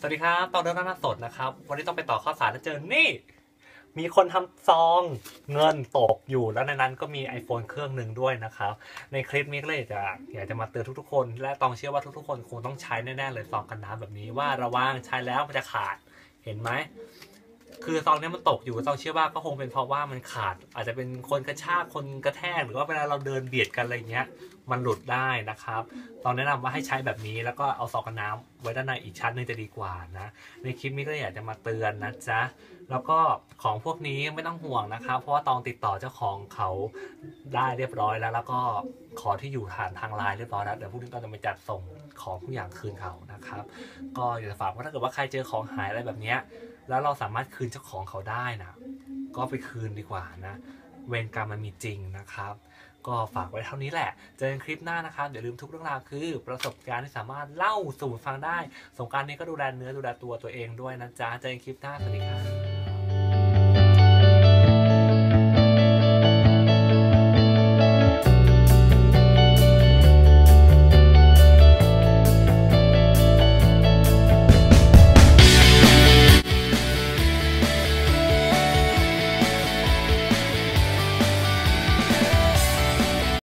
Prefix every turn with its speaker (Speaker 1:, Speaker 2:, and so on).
Speaker 1: สวัสดีครับตอนเริ่มหน้าสดนะครับ วันนี้ต้องไปต่อข้อสารแล้วเจอ นี่ มีคนทำซองเงินตกอยู่แล้วในนั้นก็มี iPhone เครื่องหนึ่งด้วยนะครับ ในคลิปนี้ก็เลยจะอยากจะมาเตือนทุกๆ คน และต้องเชื่อว่าทุกๆ คนคงต้องใช้แน่ๆเลยซองกันน้ำแบบนี้ว่าระวังใช้แล้วมันจะขาดเห็นไหม คือซองเนี้ยมันตกอยู่ตองเชื่อว่าก็คงเป็นเพราะว่ามันขาด อาจจะเป็นคนกระชากคนกระแทกหรือว่าเวลาเราเดินเบียดกันอะไรเงี้ย มันหลุดได้นะครับตอนแนะนำว่าให้ใช้แบบนี้แล้วก็เอาซองกันน้ำไว้ด้านในอีกชั้นหนึงจะดีกว่านะ ในคลิปนี้ก็อยากจะมาเตือนนะจ๊ะแล้วก็ของพวกนี้ไม่ต้องห่วงนะครับ เพราะว่าตองติดต่อเจ้าของเขาได้เรียบร้อยแล้ว แล้วก็ขอที่อยู่ผ่านทางไลน์เรียบร้อยแล้วเดี๋ยวพรุ่งนี้ก็จะไปจัดส่งของทุกอย่างคืนเขานะครับ ก็อยากจะฝากว่าถ้าเกิดว่าใครเจอของหายอะไรแบบเนี้ยแล้วเราสามารถคืนเจ้าของเขาได้นะก็ไปคืนดีกว่านะเวรกรรมมันมีจริงนะครับ ก็ฝากไว้เท่านี้แหละ เจอกันคลิปหน้านะครับอย่าลืมทุกเรื่องราวคือ ประสบการณ์ที่สามารถเล่าสู่ฟังได้ สงกรารนี้ก็ดูแลเนื้อดูแลตัวตัวเองด้วยนะจ๊ะเจอกันคลิปหน้าสวัสดีครับ